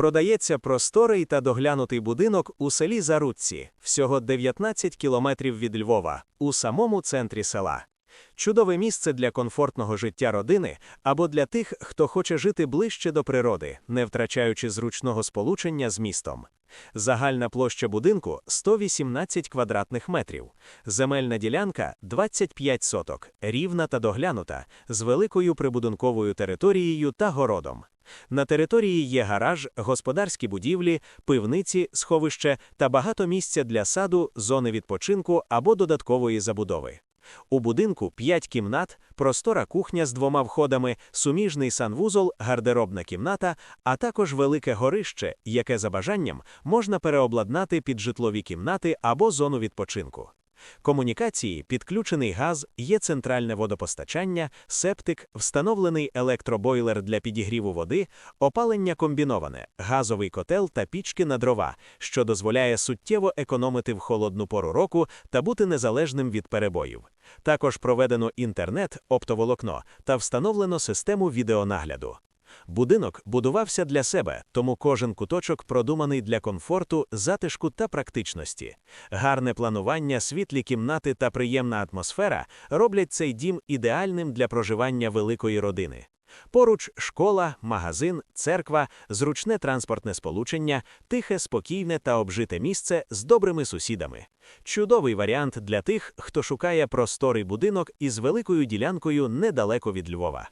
Продається просторий та доглянутий будинок у селі Зарудці, всього 19 кілометрів від Львова, у самому центрі села. Чудове місце для комфортного життя родини або для тих, хто хоче жити ближче до природи, не втрачаючи зручного сполучення з містом. Загальна площа будинку 118 квадратних метрів. Земельна ділянка 25 соток, рівна та доглянута, з великою прибудинковою територією та городом. На території є гараж, господарські будівлі, пивниці, сховище та багато місця для саду, зони відпочинку або додаткової забудови. У будинку 5 кімнат, простора кухня з двома входами, суміжний санвузол, гардеробна кімната, а також велике горище, яке за бажанням можна переобладнати під житлові кімнати або зону відпочинку. Комунікації, підключений газ, є центральне водопостачання, септик, встановлений електробойлер для підігріву води, опалення комбіноване, газовий котел та пічки на дрова, що дозволяє суттєво економити в холодну пору року та бути незалежним від перебоїв. Також проведено інтернет, оптоволокно та встановлено систему відеонагляду. Будинок будувався для себе, тому кожен куточок продуманий для комфорту, затишку та практичності. Гарне планування, світлі кімнати та приємна атмосфера роблять цей дім ідеальним для проживання великої родини. Поруч школа, магазин, церква, зручне транспортне сполучення, тихе, спокійне та обжите місце з добрими сусідами. Чудовий варіант для тих, хто шукає просторий будинок із великою ділянкою недалеко від Львова.